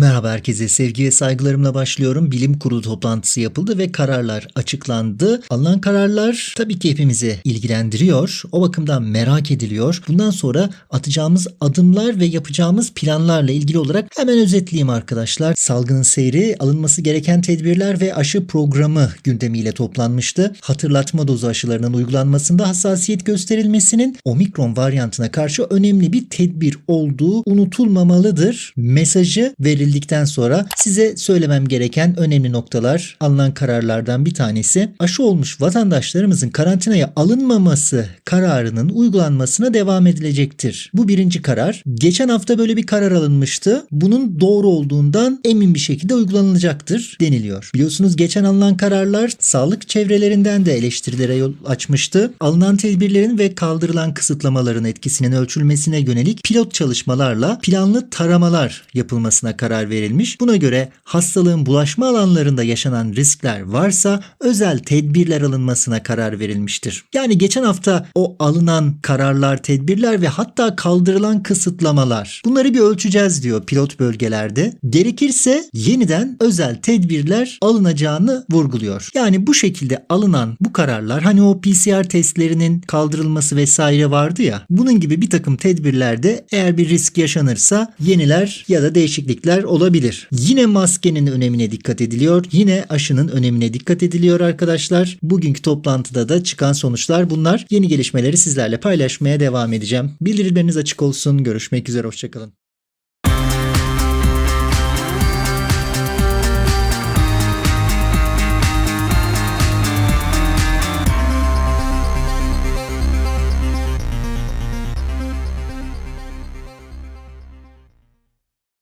Merhaba herkese sevgi ve saygılarımla başlıyorum. Bilim kurulu toplantısı yapıldı ve kararlar açıklandı. Alınan kararlar tabii ki hepimizi ilgilendiriyor. O bakımdan merak ediliyor. Bundan sonra atacağımız adımlar ve yapacağımız planlarla ilgili olarak hemen özetleyeyim arkadaşlar. Salgının seyri, alınması gereken tedbirler ve aşı programı gündemiyle toplanmıştı. Hatırlatma dozu aşılarının uygulanmasında hassasiyet gösterilmesinin omikron varyantına karşı önemli bir tedbir olduğu unutulmamalıdır. Mesajı verildikten sonra size söylemem gereken önemli noktalar alınan kararlardan bir tanesi aşı olmuş vatandaşlarımızın karantinaya alınmaması kararının uygulanmasına devam edilecektir. Bu birinci karar. Geçen hafta böyle bir karar alınmıştı. Bunun doğru olduğundan emin bir şekilde uygulanılacaktır deniliyor. Biliyorsunuz geçen alınan kararlar sağlık çevrelerinden de eleştirilere yol açmıştı. Alınan tedbirlerin ve kaldırılan kısıtlamaların etkisinin ölçülmesine yönelik pilot çalışmalarla planlı taramalar yapılmasına karar verilmiş. Buna göre hastalığın bulaşma alanlarında yaşanan riskler varsa özel tedbirler alınmasına karar verilmiştir. Yani geçen hafta o alınan kararlar, tedbirler ve hatta kaldırılan kısıtlamalar bunları bir ölçeceğiz diyor pilot bölgelerde. Gerekirse yeniden özel tedbirler alınacağını vurguluyor. Yani bu şekilde alınan bu kararlar hani o PCR testlerinin kaldırılması vesaire vardı ya bunun gibi bir takım tedbirlerde eğer bir risk yaşanırsa yeniler ya da değişiklikler olabilir. Yine maskenin önemine dikkat ediliyor. Yine aşının önemine dikkat ediliyor arkadaşlar. Bugünkü toplantıda da çıkan sonuçlar bunlar. Yeni gelişmeleri sizlerle paylaşmaya devam edeceğim. Bildirimleriniz açık olsun. Görüşmek üzere. Hoşçakalın.